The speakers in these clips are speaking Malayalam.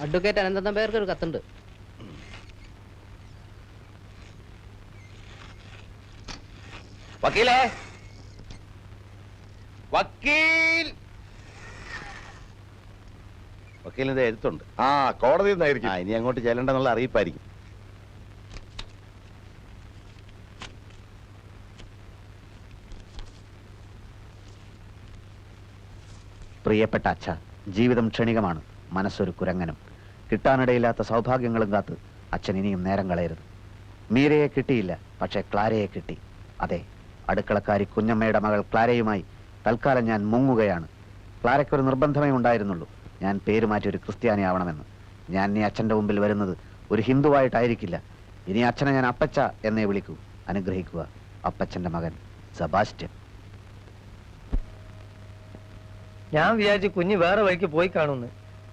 അഡ്വക്കേറ്റ് അനന്തം പേർക്ക് ഒരു കത്തുണ്ട്. വക്കീലേ? വക്കീൽ! വക്കീലിന്റെ എഴുത്തുണ്ട്. ആ കോടതി ആ നിന്നായിരിക്കും ഇനി അങ്ങോട്ട് ചെല്ലണ്ടെന്നുള്ള അറിയിപ്പായിരിക്കും. പ്രിയപ്പെട്ട അച്ഛ ജീവിതം ക്ഷണികമാണ് മനസ്സൊരു കുരങ്ങനും. കിട്ടാനിടയില്ലാത്ത സൗഭാഗ്യങ്ങളും കാത്ത് അച്ഛൻ ഇനിയും നേരം കളയരുത്. മീരയെ കിട്ടിയില്ല പക്ഷേ ക്ലാരയെ കിട്ടി. അതെ അടുക്കളക്കാരി കുഞ്ഞമ്മയുടെ മകൾ ക്ലാരയുമായി തൽക്കാലം ഞാൻ മുങ്ങുകയാണ്. ക്ലാരയ്ക്കൊരു നിർബന്ധമേ ഉണ്ടായിരുന്നുള്ളൂ. ഞാൻ പേര് മാറ്റി ഒരു ക്രിസ്ത്യാനി ആവണമെന്ന്. ഞാൻ ഇനി അച്ഛന്റെ മുമ്പിൽ വരുന്നത് ഒരു ഹിന്ദുവായിട്ടായിരിക്കില്ല. ഇനി അച്ഛനെ ഞാൻ അപ്പച്ച എന്നേ വിളിക്കൂ. അനുഗ്രഹിക്കുക അപ്പച്ചന്റെ മകൻ സബാസ്റ്റ്യൻ. ഞാൻ വിചാരിച്ചു കുഞ്ഞ് വേറെ വഴിക്ക് പോയി കാണുന്നു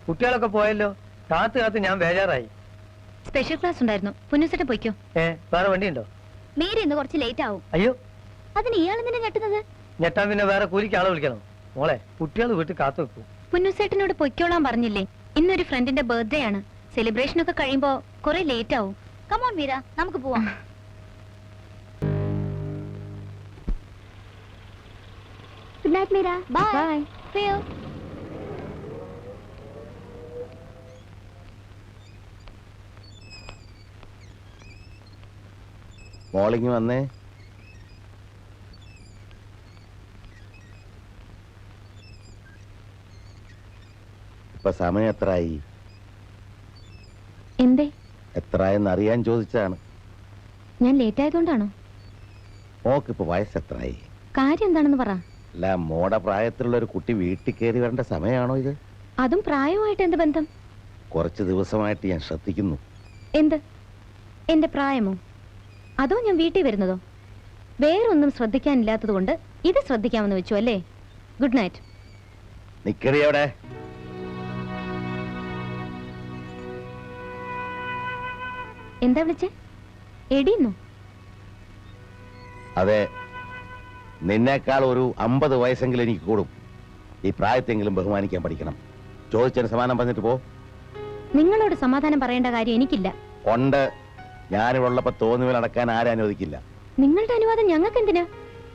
കുട്ടികളൊക്കെ പോയല്ലോ? കാത്ത് കാത്ത് ഞാൻ ബേജാറായി. സ്പെഷ്യൽ ക്ലാസ് ഉണ്ടായിരുന്നു. പുന്നുസെട്ട് പോയിക്കോ? ഏ വേറെ വണ്ടിയുണ്ടോ? മീര ഇന്ന് കുറച്ച് ലേറ്റ് ആവും. അയ്യോ. അതിന് ഇയാൾ എന്തിനാ ഞെട്ടുന്നത്? ഞെട്ടാൻ പിന്നെ വേറെ കൂലിക്ക് ആളെ വിളിക്കണം. മോളെ കുട്ടികൾ വീട്ടിൽ കാത്തു വെക്കൂ. പുന്നുസേട്ടനോട് പൊയ്ക്കോളാൻ പറഞ്ഞില്ലേ? ഇന്നൊരു ഫ്രണ്ടിന്റെ ബർത്ത്ഡേ ആണ്. സെലിബ്രേഷൻ ഒക്കെ കഴിയുമ്പോ കുറെ ലേറ്റ് ആവും. കമോൺ മീര നമുക്ക് പോവാം. Good night Meera. Bye bye മോളിങ് വന്നേ. ഇപ്പൊ സമയം എത്രയായി? എന്തേ? എത്രയെന്ന് അറിയാൻ ചോദിച്ചതാണ്. ഞാൻ ലേറ്റ് ആയതുകൊണ്ടാണോ? മോക്കിപ്പോ വയസ്സ് ആയി? കാര്യം എന്താണെന്ന് പറ. അല്ല മോടെ പ്രായത്തിലുള്ള ഒരു കുട്ടി വീട്ടിൽ കയറി വരേണ്ട സമയമാണോ ഇത്? അതും പ്രായവുമായിട്ട് എന്ത് ബന്ധം? കുറച്ച് ദിവസമായിട്ട് ഞാൻ ശ്രദ്ധിക്കുന്നു. എന്ത്? എന്റെ പ്രായമോ? അതോ ഞാൻ വീട്ടിൽ വരുന്നതോ? വേറൊന്നും ശ്രദ്ധിക്കാനില്ലാത്തത് കൊണ്ട് ഇത് ശ്രദ്ധിക്കാമെന്ന് വെച്ചു അല്ലേ? ഗുഡ് നൈറ്റ് എന്താ വിളിച്ചേ? എടിയുന്നു അതെ നിന്നേക്കാൾ ഒരു അമ്പത് വയസ്സെങ്കിലും എനിക്ക് കൂടും. ഈ പ്രായത്തെങ്കിലും ബഹുമാനിക്കാൻ പഠിക്കണം. ചോദിച്ചതിന് സമാധാനം പറഞ്ഞിട്ട് പോ. നിങ്ങളോട് സമാധാനം പറയേണ്ട കാര്യം എനിക്കില്ല. ഉണ്ട്. ഞാനിവിടെയുള്ളപ്പോ തോന്നുവിൽ നടക്കാൻ ആരും അനുവദിക്കില്ല. നിങ്ങളുടെ അനുവാദം ഞങ്ങൾക്ക് എന്തിനാ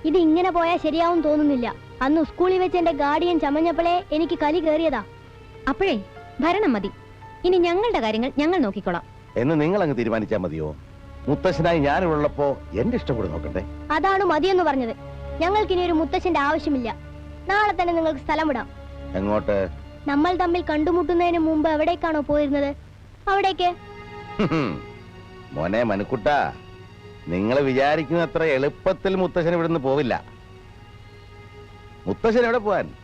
ഇത് ഇങ്ങനെ പോയാൽ ശരിയാവും തോന്നുന്നില്ല. അന്ന് സ്കൂളിൽ വെച്ച് എന്റെ ഗാർഡിയൻ ചമഞ്ഞപ്പോഴേ എനിക്ക് കലി കയറിയതാ. അപ്പോഴേ ഭരണം മതി. ഇനി ഞങ്ങളുടെ കാര്യങ്ങൾ ഞങ്ങൾ നോക്കിക്കോളാം. എന്ന് നിങ്ങൾ അങ്ങ് തീരുമാനിച്ചാൽ മതിയോ? മുത്തശ്ശനായി ഞാനിവിടുള്ളപ്പോ എന്റെ ഇഷ്ടം കൂടെ നോക്കട്ടെ അതാണ് മതിയെന്ന് പറഞ്ഞത്. ഞങ്ങൾക്ക് ഇനി ഒരു മുത്തശ്ശന്റെ ആവശ്യമില്ല. നാളെ തന്നെ നിങ്ങൾക്ക് സ്ഥലം വിടാം. എങ്ങോട്ട്? നമ്മൾ തമ്മിൽ കണ്ടുമുട്ടുന്നതിന് മുമ്പ് എവിടേക്കാണോ പോയിരുന്നത്? അവിടേക്ക്. മോനെ മനുക്കുട്ട നിങ്ങൾ വിചാരിക്കുന്ന അത്ര എളുപ്പത്തിൽ മുത്തശ്ശൻ ഇവിടുന്ന് പോവില്ല. മുത്തശ്ശൻ എവിടെ പോവാൻ?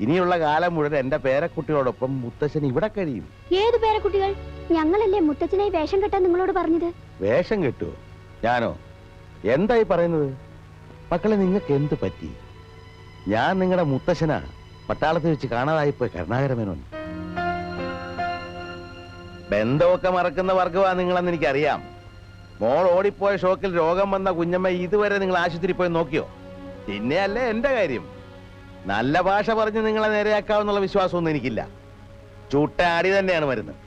ഇനിയുള്ള കാലം മുഴുവൻ എന്റെ പേരക്കുട്ടിയോടൊപ്പം മുത്തശ്ശൻ ഇവിടെ കഴിയും. ഏത് പേരക്കുട്ടികൾ? ഞങ്ങളല്ലേ മുത്തച്ഛനെ വേഷം കെട്ടാൻ നിങ്ങളോട് പറഞ്ഞത്? വേഷം കെട്ടുവോ? ഞാനോ? എന്തായി പറയുന്നത്? മക്കളെ നിങ്ങൾക്ക് എന്ത് പറ്റി? ഞാൻ നിങ്ങളുടെ മുത്തശ്ശനാ. പട്ടാളത്തിൽ വെച്ച് കാണാതായിപ്പോയി കരുണാകരമേനോൻ. ബന്ധമൊക്കെ മറക്കുന്ന വർഗമാ നിങ്ങളെന്ന് എനിക്കറിയാം. മോൾ ഓടിപ്പോയ ഷോക്കിൽ രോഗം വന്ന കുഞ്ഞമ്മ ഇതുവരെ നിങ്ങൾ ആശുപത്രി പോയി നോക്കിയോ? പിന്നെയല്ലേ എന്റെ കാര്യം. നല്ല ഭാഷ പറഞ്ഞ് നിങ്ങളെ നേരെയാക്കാവുന്നുള്ള വിശ്വാസമൊന്നും എനിക്കില്ല. ചൂട്ടാടി തന്നെയാണ് വരുന്നത്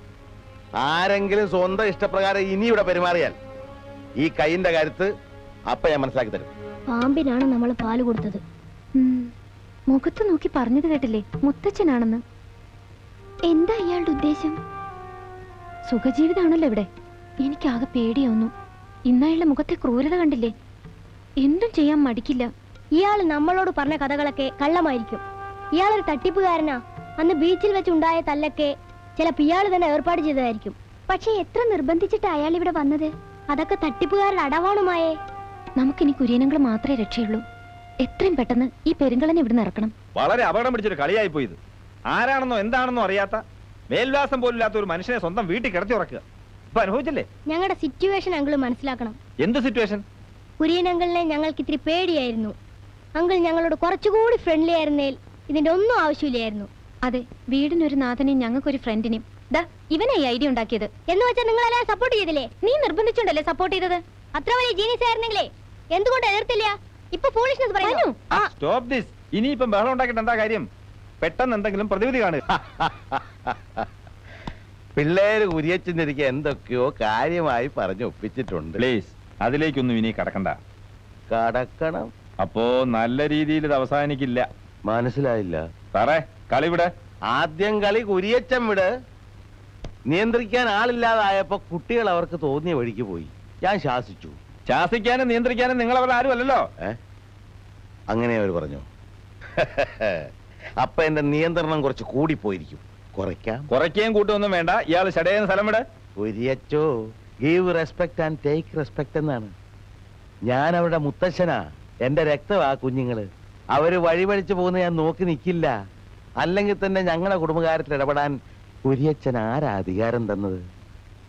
ആരെങ്കിലും സ്വന്തം ഇഷ്ടപ്രകാരം ഇനി ഇവിടെ പെരുമാറിയാൽ ഈ കൈയിന്റെ കരുത്ത് അപ്പ ഞാൻ മനസ്സിലാക്കി തരും. പാമ്പിനാണ് നമ്മൾ പാൽ കൊടുത്തത്. മുഖത്ത് നോക്കി പറഞ്ഞത് കേട്ടില്ലേ? മുത്തച്ഛനാണെന്ന്. എന്താ ഇയാളുടെ ഉദ്ദേശം? സുഖജീവിതാണല്ലോ ഇവിടെ. എനിക്കാകെ പേടിയാവുന്നു. ഇന്നയാളുടെ മുഖത്തെ ക്രൂരത കണ്ടില്ലേ? എന്തും ചെയ്യാൻ മടിക്കില്ല. ഇയാൾ നമ്മളോട് പറഞ്ഞ കഥകളൊക്കെ കള്ളമായിരിക്കും. ഇയാളൊരു തട്ടിപ്പുകാരനാ. അന്ന് ബീച്ചിൽ വെച്ചുണ്ടായ തല്ലൊക്കെ ചിലപ്പോൾ ഇയാൾ തന്നെ ഏർപ്പാട് ചെയ്തതായിരിക്കും. പക്ഷെ എത്ര നിർബന്ധിച്ചിട്ട് അയാൾ ഇവിടെ വന്നത്? അതൊക്കെ തട്ടിപ്പുകാരുടെ അടവാണുമായേ. നമുക്കിനി കുര്യനങ്ങൾ മാത്രമേ രക്ഷയുള്ളൂ. എത്രയും പെട്ടെന്ന് ഈ പെരുങ്കളനെ ഇവിടുന്ന് ഇറക്കണം. വളരെ അപകടം പിടിച്ചൊരു കളിയായി പോയത് ആരാണെന്നോ എന്താണെന്നോ അറിയാത്ത മേൽവാസം പോലില്ലാത്ത ഒരു മനുഷ്യനെ സ്വന്തം വീട്ടിൽ കിടത്തി ഉറക്കുക. ഇപ്പൊ അനുഭവിച്ചില്ലേ? ഞങ്ങളുടെ സിറ്റുവേഷൻ അങ്കിൾ മനസ്സിലാക്കണം. എന്ത് സിറ്റുവേഷൻ കുര്യൻ അങ്കിളിനെ ഞങ്ങൾക്ക് ഇത്തിരി പേടിയായിരുന്നു. അങ്കിൾ ഞങ്ങളോട് കുറച്ചുകൂടി ഫ്രണ്ട്ലി ആയിരുന്നേൽ ഇതിന്റെ ഒന്നും ആവശ്യമില്ലായിരുന്നു. അതെ വീടിനൊരു നാഥനെയും ഞങ്ങൾക്കൊരു ഫ്രണ്ടിനെയും ദാ ഇവനെ ഈ ഐഡിയ ഉണ്ടാക്കിയത്. എന്ന് വെച്ചാൽ നിങ്ങൾ എല്ലാം സപ്പോർട്ട് ചെയ്തില്ലേ? നീ നിർബന്ധിച്ചുണ്ടല്ലേ സപ്പോർട്ട് ചെയ്തത്? അത്ര വലിയ ജീനിയസ് ആയിരുന്നെങ്കിലേ. എന്തുകൊണ്ട് എതിർത്തില്ല? ഇപ്പൊ foolishness പറയുന്നു. ആ, സ്റ്റോപ്പ് ദിസ് ഇനിയിപ്പം ബഹളം ഉണ്ടാക്കിയിട്ട് എന്താ കാര്യം? പെട്ടെന്ന് എന്തെങ്കിലും പ്രതിവിധി കാണുക. പിള്ളേര് കുരിയച്ചന്റെ ഇരിക്കെ എന്തൊക്കെയോ കാര്യമായി പറഞ്ഞു ഒപ്പിച്ചിട്ടുണ്ട്. പ്ലീസ് അതിലേക്കൊന്നും ഇനി കടക്കണ്ട. കടക്കണം. അപ്പോ നല്ല രീതിയിൽ ഇത് അവസാനിക്കില്ല. മനസ്സിലായില്ല. സാറേ കളിവിടെ ആദ്യം കളി കുരിയച്ചൻ വിട്. നിയന്ത്രിക്കാൻ ആളില്ലാതായപ്പോ കുട്ടികൾ അവർക്ക് തോന്നിയ വഴിക്ക് പോയി. ഞാൻ ശാസിച്ചു. ശാസിക്കാനും നിയന്ത്രിക്കാനും നിങ്ങൾ അവർ ആരും അല്ലല്ലോ ഏ? അങ്ങനെ അവർ പറഞ്ഞു? അപ്പൊ എന്റെ നിയന്ത്രണം കുറച്ച് കൂടി പോയിരിക്കും കുറയ്ക്കാം. കുറയ്ക്കുകയും കൂട്ടൊന്നും വേണ്ട. ഇയാൾ ചടയുന്ന സ്ഥലം വിടെ. ഒരിയച്ചോ give respect and take respect എന്നാണ്. ഞാൻ അവരുടെ മുത്തശ്ശനാ. എന്റെ രക്തമാ കുഞ്ഞുങ്ങൾ. അവർ വഴിപഴിച്ചു പോകുന്ന ഞാൻ നോക്കി നിൽക്കില്ല അല്ലെങ്കിൽ തന്നെ ഞങ്ങളുടെ കുടുംബകാര്യത്തിൽ ഇടപെടാൻ കുരിയച്ചൻ ആരാ അധികാരം തന്നത്?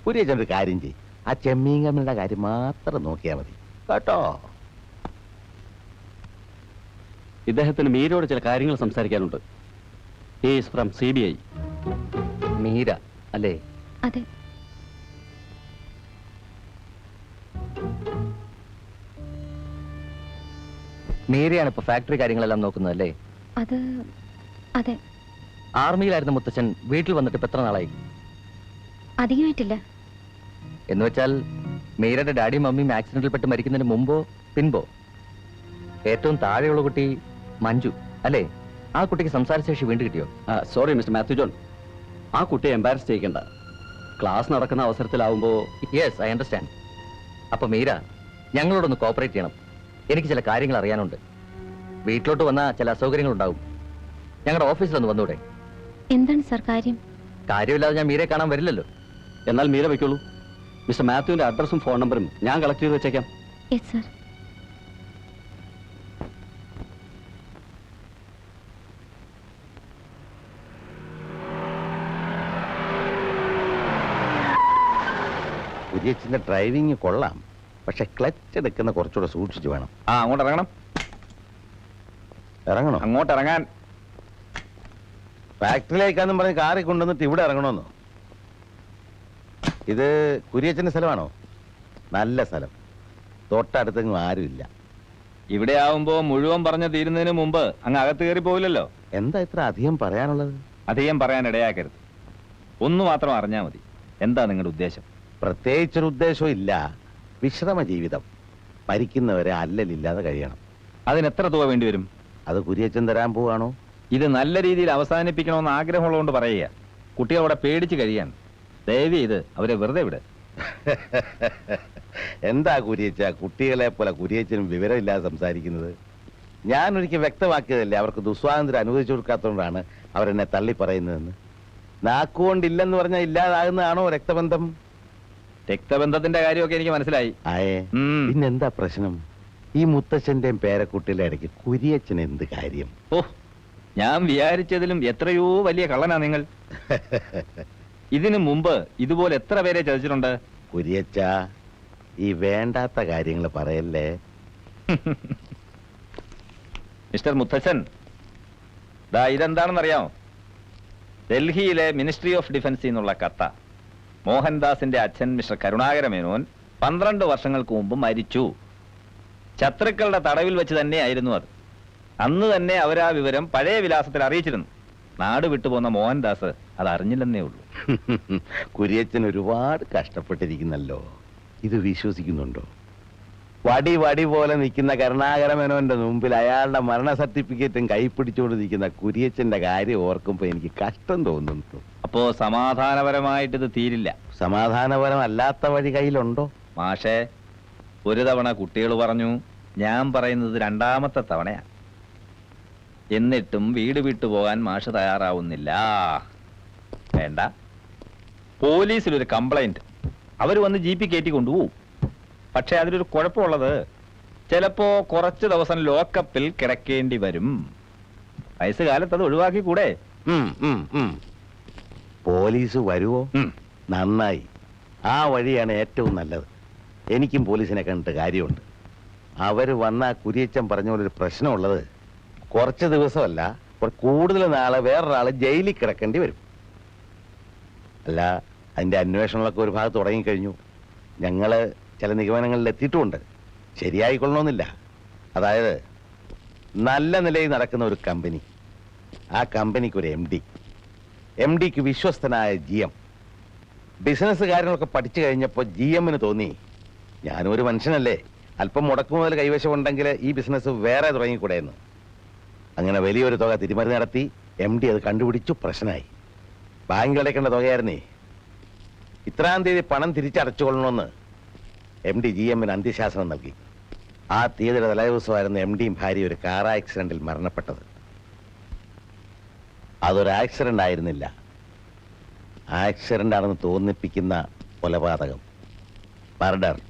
കുരിയച്ചൻ ഒരു കാര്യം ചെയ്യും. ആ ചെമ്മീങ്കമ്മയുടെ കാര്യം മാത്രം നോക്കിയാൽ മതി. കേട്ടോ? ഇദ്ദേഹത്തിന് മീരയോട് ചില കാര്യങ്ങൾ സംസാരിക്കാനുണ്ട്. Is from C B I Meera അല്ലേ? അതെ. മീരയാണ് ഇപ്പൊ ഫാക്ടറി കാര്യങ്ങളെല്ലാം നോക്കുന്നത് അല്ലേ? അത് അതെ. ആർമിയിലായിരുന്ന മുത്തച്ഛൻ വീട്ടിൽ വന്നിട്ട് ഇപ്പൊ എത്ര നാളായി? അധികമായിട്ടില്ല. എന്ന് വെച്ചാൽ മീരയുടെ ഡാഡിയും മമ്മിയും ആക്സിഡന്റിൽ പെട്ട് മരിക്കുന്നതിന് മുമ്പോ പിൻപോ? ഏറ്റവും താഴെയുള്ള കുട്ടി മഞ്ജു. അല്ലേ? ആ കുട്ടിക്ക് സംസാരശേഷി വീണ്ടും കിട്ടിയോ? സോറി മിസ്റ്റർ മാത്യു ജോൺ ആ കുട്ടിയെ എംബാരസ് ചെയ്യിക്കണ്ട. ക്ലാസ് നടക്കുന്ന അവസരത്തിലാവുമ്പോൾ യെസ് ഐ അണ്ടർസ്റ്റാൻഡ് അപ്പൊ മീര ഞങ്ങളോടൊന്ന് കോപ്പറേറ്റ് ചെയ്യണം. എനിക്ക് ചില കാര്യങ്ങൾ അറിയാനുണ്ട്. വീട്ടിലോട്ട് വന്ന ചില അസൗകര്യങ്ങൾ ഉണ്ടാവും ഞങ്ങളുടെ ഓഫീസിലൊന്ന് വന്നൂടെ? എന്താണ് സർ കാര്യം? കാര്യമില്ലാതെ ഞാൻ മീരയെ കാണാൻ വരില്ലല്ലോ. എന്നാൽ മീര വയ്ക്കുള്ളൂ മിസ്റ്റർ മാത്യുവിന്റെ അഡ്രസ്സും ഫോൺ നമ്പറും ഞാൻ കളക്ട് ചെയ്ത് വെച്ചേക്കാം. യെസ് സാർ കുരിയച്ചന്റെ ഡ്രൈവിംഗ് കൊള്ളാം. പക്ഷെ ക്ലച്ച് എടുക്കുന്ന കുറച്ചുകൂടെ സൂക്ഷിച്ചു വേണം. ആ അങ്ങോട്ട് ഇറങ്ങണം. ഇറങ്ങണോ? അങ്ങോട്ട് ഇറങ്ങാൻ. ഫാക്ടറിയിലേക്കാന്നും പറഞ്ഞ് കാറി കൊണ്ടുവന്നിട്ട് ഇവിടെ ഇറങ്ങണമെന്നോ ഇത് കുരിയച്ചന്റെ സ്ഥലമാണോ? നല്ല സ്ഥലം. തൊട്ടടുത്തെങ്ങും ആരുമില്ല. ഇവിടെ ആവുമ്പോ മുഴുവൻ പറഞ്ഞു തീരുന്നതിന് മുമ്പ് അങ്ങ് അകത്ത് കയറി പോവില്ലല്ലോ? എന്താ ഇത്ര അധികം പറയാനുള്ളത്? അധികം പറയാൻ ഇടയാക്കരുത് ഒന്ന് മാത്രം അറിഞ്ഞാൽ മതി. എന്താ നിങ്ങളുടെ ഉദ്ദേശം? പ്രത്യേകിച്ചൊരു ഉദ്ദേശവും ഇല്ല വിശ്രമ ജീവിതം മരിക്കുന്നവരെ അല്ലലില്ലാതെ കഴിയണം. അതിന് എത്ര തുക വേണ്ടി വരും അത് കുരിയച്ചൻ തരാൻ പോവാണോ? ഇത് നല്ല രീതിയിൽ അവസാനിപ്പിക്കണമെന്ന് ആഗ്രഹമുള്ളതുകൊണ്ട് പറയുക. കുട്ടികൾ അവിടെ പേടിച്ച് കഴിയാൻ. ദയവ് ചെയ്ത് അവരെ വെറുതെ വിട്. എന്താ കുരിയച്ച? കുട്ടികളെ പോലെ കുരിയച്ചനും വിവരമില്ലാതെ സംസാരിക്കുന്നത്? ഞാൻ ഒരിക്കൽ വ്യക്തമാക്കിയതല്ലേ അവർക്ക് ദുസ്വാതന്ത്ര്യം അനുവദിച്ചു കൊടുക്കാത്തതുകൊണ്ടാണ് അവരെന്നെ തള്ളി പറയുന്നതെന്ന് നാക്കുകൊണ്ടില്ലെന്ന് പറഞ്ഞാൽ ഇല്ലാതാകുന്നതാണോ രക്തബന്ധം? രക്തബന്ധത്തിന്റെ കാര്യമൊക്കെ എനിക്ക് മനസ്സിലായി. ആയേ ഉം. പിന്നെന്താ പ്രശ്നം? ഈ മുത്തച്ഛന്റെയും പേരക്കുട്ടിയുടെ ഇടയ്ക്ക് കുരിയച്ചൻ എന്ത് കാര്യം? ഓ ഞാൻ വിചാരിച്ചതിലും എത്രയോ വലിയ കള്ളനാ നിങ്ങൾ. ഇതിനു മുമ്പ് ഇതുപോലെ എത്ര പേരെ ചതിച്ചിട്ടുണ്ട്? കുരിയച്ച ഈ വേണ്ടാത്ത കാര്യങ്ങൾ പറയല്ലേ? മിസ്റ്റർ മുത്തച്ഛൻ ദാ ഇതെന്താണെന്നറിയാമോ? ഡൽഹിയിലെ മിനിസ്ട്രി ഓഫ് ഡിഫൻസിൽ നിന്നുള്ള കത്ത. മോഹൻദാസിന്റെ അച്ഛൻ മിസ്റ്റർ കരുണാകര മേനോൻ പന്ത്രണ്ട് വർഷങ്ങൾക്ക് മുമ്പ് മരിച്ചു. ശത്രുക്കളുടെ തടവിൽ വെച്ച് തന്നെയായിരുന്നു അത്. അന്ന് തന്നെ അവരാ വിവരം പഴയ വിലാസത്തിൽ അറിയിച്ചിരുന്നു. നാട് വിട്ടുപോന്ന മോഹൻദാസ് അത് അറിഞ്ഞില്ലെന്നേ ഉള്ളൂ. കുര്യച്ചൻ ഒരുപാട് കഷ്ടപ്പെട്ടിരിക്കുന്നല്ലോ. ഇത് വിശ്വസിക്കുന്നുണ്ടോ? വടി വടി പോലെ നിൽക്കുന്ന കരുണാകര മേനോന്റെ മുമ്പിൽ അയാളുടെ മരണ സർട്ടിഫിക്കറ്റും കൈപ്പിടിച്ചുകൊണ്ട് നിൽക്കുന്ന കുരിയച്ചന്റെ കാര്യം ഓർക്കുമ്പോ എനിക്ക് കഷ്ടം തോന്നുന്നു. അപ്പോ സമാധാനപരമായിട്ട് ഇത് തീരില്ല. സമാധാനപരമല്ലാത്ത വഴി കയ്യിലുണ്ടോ? മാഷേ ഒരു തവണ കുട്ടികൾ പറഞ്ഞു ഞാൻ പറയുന്നത് രണ്ടാമത്തെ തവണയാ. എന്നിട്ടും വീട് വിട്ടു പോകാൻ മാഷ് തയ്യാറാവുന്നില്ല. വേണ്ട. പോലീസിലൊരു കംപ്ലൈന്റ് അവർ വന്ന് ജി പി കയറ്റി കൊണ്ടുപോകും പക്ഷെ അതിലൊരു കുഴപ്പമുള്ളത് ചിലപ്പോ കുറച്ച് ദിവസം ലോക്കപ്പിൽ കിടക്കേണ്ടി വരും. വയസ്സുകാലത്ത് അത് ഒഴിവാക്കി കൂടെ. പോലീസ് വരുവോ? നന്നായി. ആ വഴിയാണ് ഏറ്റവും നല്ലത്. എനിക്കും പോലീസിനെ കണ്ടിട്ട് കാര്യമുണ്ട്. അവർ വന്ന കുരിയച്ചൻ പറഞ്ഞ പോലെ ഒരു പ്രശ്നമുള്ളത് കുറച്ച് ദിവസമല്ല കൂടുതൽ നാളെ വേറൊരാൾ ജയിലിൽ കിടക്കേണ്ടി വരും. അല്ല അതിന്റെ അന്വേഷണങ്ങളൊക്കെ ഒരു ഭാഗത്ത് തുടങ്ങിക്കഴിഞ്ഞു. ഞങ്ങൾ ചില നിഗമനങ്ങളിൽ എത്തിയിട്ടുമുണ്ട് ശരിയായിക്കൊള്ളണമെന്നില്ല. അതായത് നല്ല നിലയിൽ നടക്കുന്ന ഒരു കമ്പനി. ആ കമ്പനിക്ക് ഒരു എം ഡി. എം ഡിക്ക് വിശ്വസ്തനായ ജി എം ബിസിനസ് കാര്യങ്ങളൊക്കെ പഠിച്ചു കഴിഞ്ഞപ്പോൾ ജി എമ്മിന് തോന്നി ഞാനും ഒരു മനുഷ്യനല്ലേ. അല്പം മുടക്കു മുതൽ ഉണ്ടെങ്കിൽ ഈ ബിസിനസ് വേറെ തുടങ്ങിക്കൂടെയെന്ന്. അങ്ങനെ വലിയൊരു തുക തിരിമറി നടത്തി എം ഡി അത് കണ്ടുപിടിച്ചു പ്രശ്നമായി. ബാങ്കിൽ അടയ്ക്കേണ്ട തുകയായിരുന്നേ. ഇത്രാം തീയതി പണം തിരിച്ചടച്ചുകൊള്ളണമെന്ന് എം ഡി ജി എമ്മിന് അന്ത്യശാസനം നൽകി. ആ തീയതിയുടെ തലേദിവസമായിരുന്നു എം ഡിയും ഭാര്യ ഒരു കാർ ആക്സിഡന്റിൽ മരണപ്പെട്ടത്. അതൊരു ആക്സിഡന്റ് ആയിരുന്നില്ല. ആക്സിഡന്റ് ആണെന്ന് തോന്നിപ്പിക്കുന്ന കൊലപാതകം. Murder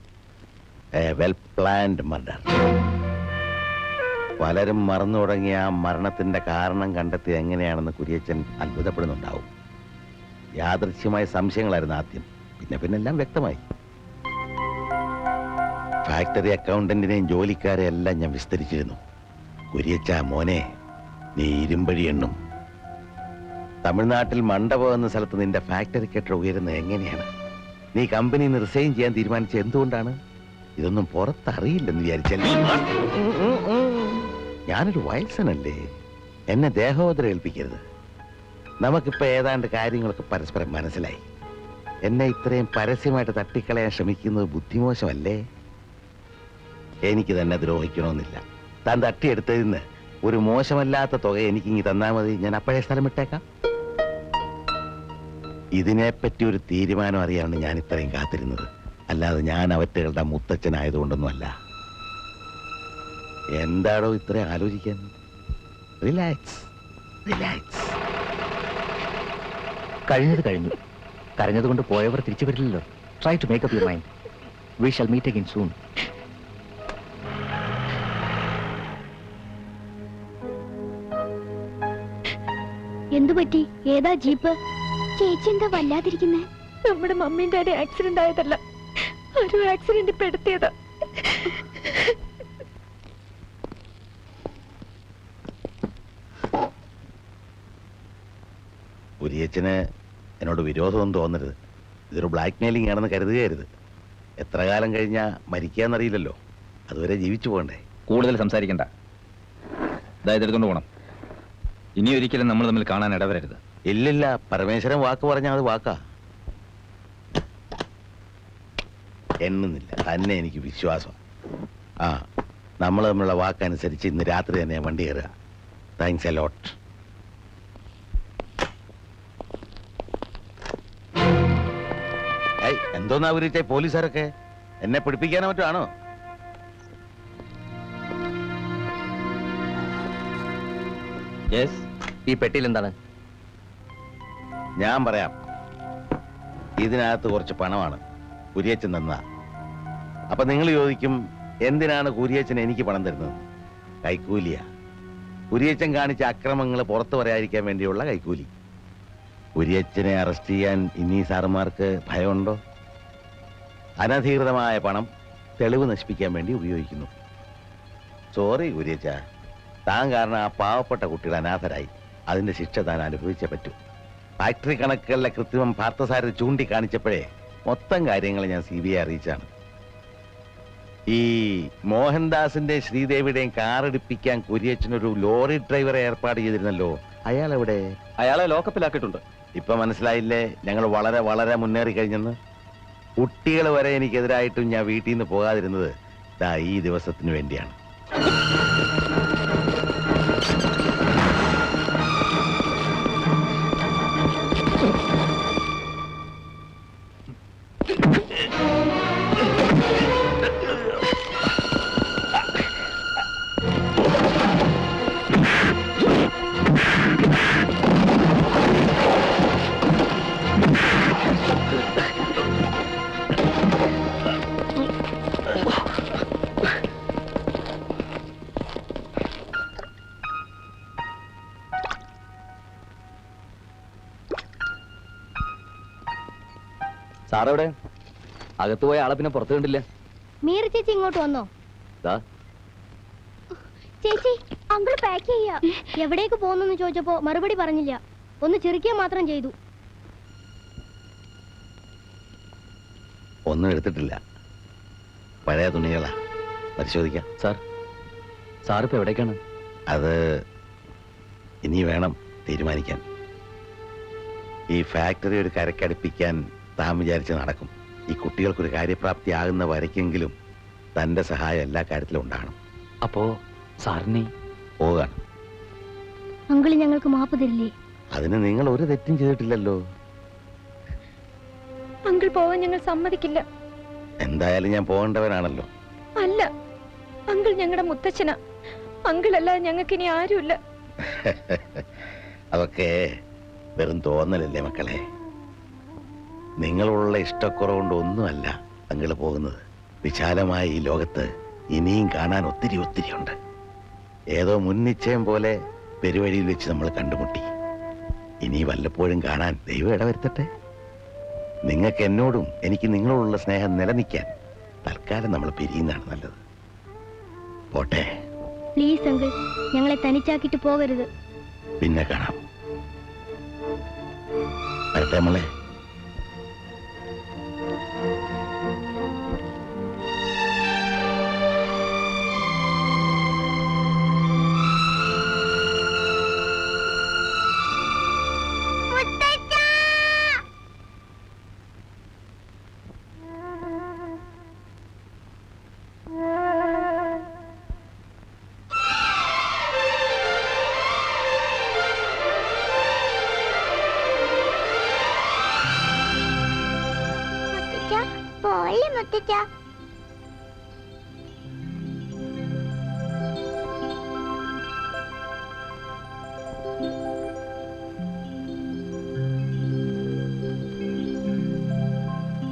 a well planned murder പലരും മറന്നു തുടങ്ങിയ ആ മരണത്തിന്റെ കാരണം കണ്ടെത്തി എങ്ങനെയാണെന്ന് കുര്യച്ചൻ അത്ഭുതപ്പെടുന്നുണ്ടാവും. യാദൃശ്യമായ സംശയങ്ങളായിരുന്നു ആദ്യം. പിന്നെ പിന്നെ എല്ലാം വ്യക്തമായി. ഫാക്ടറി അക്കൗണ്ടന്റിനെയും ജോലിക്കാരെ എല്ലാം ഞാൻ വിസ്തരിച്ചിരുന്നു. കുര്യച്ച മോനെ നീ ഇരുമ്പഴി എണ്ണും. തമിഴ്നാട്ടിൽ മണ്ഡപം എന്ന സ്ഥലത്ത് നിന്റെ ഫാക്ടറി കെട്ടർ ഉയരുന്നത് എങ്ങനെയാണ്? നീ കമ്പനി റിസൈൻ ചെയ്യാൻ തീരുമാനിച്ച എന്തുകൊണ്ടാണ്? ഇതൊന്നും പുറത്തറിയില്ലെന്ന് വിചാരിച്ചല്ലേ? ഞാനൊരു വയസ്സനല്ലേ? എന്നെ ദേഹോദര ഏൽപ്പിക്കരുത്. നമുക്കിപ്പോ ഏതാണ്ട് കാര്യങ്ങളൊക്കെ പരസ്പരം മനസ്സിലായി. എന്നെ ഇത്രയും പരസ്യമായിട്ട് തട്ടിക്കളയാൻ ശ്രമിക്കുന്നത് ബുദ്ധിമോശമല്ലേ? എനിക്ക് തന്നെ ദ്രോഹിക്കണമെന്നില്ല. താൻ തട്ടിയെടുത്തതിന് ഒരു മോശമല്ലാത്ത തുക എനിക്കിങ്ങി തന്നാൽ മതി. ഞാൻ അപ്പോഴേ സ്ഥലം വിട്ടേക്കാം. ഇതിനെപ്പറ്റി ഒരു തീരുമാനം അറിയാണ് ഞാൻ ഇത്രയും കാത്തിരുന്നത്. അല്ലാതെ ഞാൻ അവറ്റകളുടെ മുത്തച്ഛനായതുകൊണ്ടൊന്നുമല്ല. എന്താണോ ഇത്രയും ആലോചിക്കാൻ? റിലാക്സ് റിലാക്സ് കഴിഞ്ഞത് കഴിഞ്ഞു. കരഞ്ഞതുകൊണ്ട് പോയവർ തിരിച്ചു വരില്ലല്ലോ. Try to make up your mind we shall meet again soon എന്തു പറ്റി ഏതാ ജീപ്പ്? ചേച്ചി എന്താ വല്ലാതിരിക്കുന്നേ? നമ്മുടെ മമ്മീന്റെ ഡാഡി ആക്സിഡന്റ് ആയതല്ല. ഒരു ആക്സിഡന്റ് പെടുത്തിയതാ കുരിയച്ചന് എന്നോട് വിരോധമൊന്നും തോന്നരുത്. ഇതൊരു ബ്ലാക്ക് മെയിലിംഗ് ആണെന്ന് കരുതുകയരുത്. എത്ര കാലം കഴിഞ്ഞാൽ മരിക്കാന്നറിയില്ലല്ലോ. അതുവരെ ജീവിച്ചു പോകണ്ടേ. കൂടുതൽ സംസാരിക്കണ്ട. ഇതായത് എടുത്തുകൊണ്ട് പോകണം ഇനി ഒരിക്കലും നമ്മൾ തമ്മിൽ കാണാൻ ഇടവരരുത്. ഇല്ലില്ല പരമേശ്വരൻ വാക്ക് പറഞ്ഞാൽ അത് വാക്കാ. എണ്ണുന്നില്ല തന്നെ എനിക്ക് വിശ്വാസം. ആ നമ്മൾ തമ്മിലുള്ള വാക്കനുസരിച്ച് ഇന്ന് രാത്രി തന്നെ വണ്ടി കയറുക. താങ്ക്സ് അലോട്ട് എന്തോന്നാ വിരിച്ച പോലീസുകാരൊക്കെ? എന്നെ പിടിപ്പിക്കാനോ മറ്റാണോ യെസ് ഈ പെട്ടിയിൽ എന്താണ്? ഞാൻ പറയാം. ഇതിനകത്ത് കുറച്ച് പണമാണ്. കുരിയച്ചൻ തന്ന. അപ്പൊ നിങ്ങൾ ചോദിക്കും എന്തിനാണ് കുരിയച്ചൻ എനിക്ക് പണം തരുന്നത്? കൈക്കൂലിയ. കുരിയച്ചൻ കാണിച്ച അക്രമങ്ങൾ പുറത്തു പറയാതിരിക്കാൻ വേണ്ടിയുള്ള കൈക്കൂലി. കുരിയച്ചനെ അറസ്റ്റ് ചെയ്യാൻ ഇനി സാറുമാർക്ക് ഭയമുണ്ടോ? അനധികൃതമായ പണം തെളിവ് നശിപ്പിക്കാൻ വേണ്ടി ഉപയോഗിക്കുന്നു. സോറി കുരിയച്ച. താൻ കാരണം ആ പാവപ്പെട്ട കുട്ടികൾ അനാഥരായി. അതിന്റെ ശിക്ഷ താൻ അനുഭവിച്ചേ പറ്റൂ. ഫാക്ടറി കണക്കുകളിലെ കൃത്രിമം പാർത്ഥസാരഥി ചൂണ്ടിക്കാണിച്ചപ്പോഴേ മൊത്തം കാര്യങ്ങൾ ഞാൻ സി ബി ഐ അറിയിച്ചാണ്. ഈ മോഹൻദാസിന്റെ ശ്രീദേവിയുടെയും കാറെടുപ്പിക്കാൻ കുര്യച്ചനൊരു ലോറി ഡ്രൈവറെ ഏർപ്പാട് ചെയ്തിരുന്നല്ലോ അയാൾ എവിടെ അയാളെ ലോക്കപ്പിലാക്കിയിട്ടുണ്ട്. ഇപ്പൊ മനസ്സിലായില്ലേ ഞങ്ങൾ വളരെ വളരെ മുന്നേറി കഴിഞ്ഞെന്ന്? കുട്ടികൾ വരെ എനിക്കെതിരായിട്ടും ഞാൻ വീട്ടിൽ നിന്ന് പോകാതിരുന്നത് ദാ ഈ ദിവസത്തിന് വേണ്ടിയാണ്. സാറെവിടെ? അകത്ത് പോയ ആളെ പിന്നെ പുറത്തു കണ്ടില്ല. മീര ചേച്ചി ഇങ്ങോട്ട് വന്നോ? ദാ. ചേച്ചി അങ്കിൾ പാക്ക് ചെയ്യാ. എവിടേക്ക് പോകുന്നെന്ന് ചോദിച്ചപ്പോ മറുപടി പറഞ്ഞില്ല. ഒന്ന് ചെറുക്കിയ മാത്രം ചെയ്തു. ഒന്നും എടുത്തിട്ടില്ല. പഴയ തുണികളാ. പരിശോധിക്കാം. സാർ സാറിപ്പോ എവിടേക്കാണ്? അത് ഇനി വേണം തീരുമാനിക്കാൻ. ഈ ഫാക്ടറി ഒരു കരക്കടുപ്പിക്കാൻ താൻ വിചാരിച്ച് നടക്കും. ഈ കുട്ടികൾക്കൊരു കാര്യപ്രാപ്തി ആകുന്ന വരയ്ക്കെങ്കിലും തന്റെ സഹായം എല്ലാ കാര്യത്തിലും ഉണ്ടാകണം. അപ്പോ സാറിനെ? പോകാണ് അങ്കിളി ഞങ്ങൾക്ക് മാപ്പ് തരില്ലേ? അതിന് നിങ്ങൾ ഒരു തെറ്റും ചെയ്തിട്ടില്ലല്ലോ. അങ്കിൾ പോവാൻ ഞങ്ങൾ സമ്മതിക്കില്ല. എന്തായാലും ഞാൻ പോകേണ്ടവനാണല്ലോ. അല്ല അങ്കിൾ ഞങ്ങളുടെ മുത്തച്ഛനാ. അങ്കിൾ അല്ലാതെ ഞങ്ങൾക്ക് ഇനി ആരുമില്ല. അതൊക്കെ വെറും തോന്നലല്ലേ മക്കളെ? നിങ്ങളുള്ള ഇഷ്ടക്കുറവുകൊണ്ട് ഒന്നുമല്ല അങ്ങൾ പോകുന്നത്. വിശാലമായ ഈ ലോകത്ത് ഇനിയും കാണാൻ ഒത്തിരി ഒത്തിരി ഉണ്ട് ഏതോ മുൻനിശ്ചയം പോലെ പെരുവഴിയിൽ വെച്ച് നമ്മൾ കണ്ടുമുട്ടി. ഇനി വല്ലപ്പോഴും കാണാൻ ദൈവം ഇടവരുത്തട്ടെ? നിങ്ങൾക്ക് എന്നോടും എനിക്ക് നിങ്ങളോടുള്ള സ്നേഹം നിലനിൽക്കാൻ തൽക്കാലം നമ്മൾ പിരിയുന്നതാണ് നല്ലത്. പോട്ടെ. പ്ലീസ് അങ്കിൾ ഞങ്ങളെ തനിച്ചാക്കിട്ട് പോകരുത്. പിന്നെ കാണാം. വരട്ടെ നമ്മളെ പോയി മുത്തച്ഛ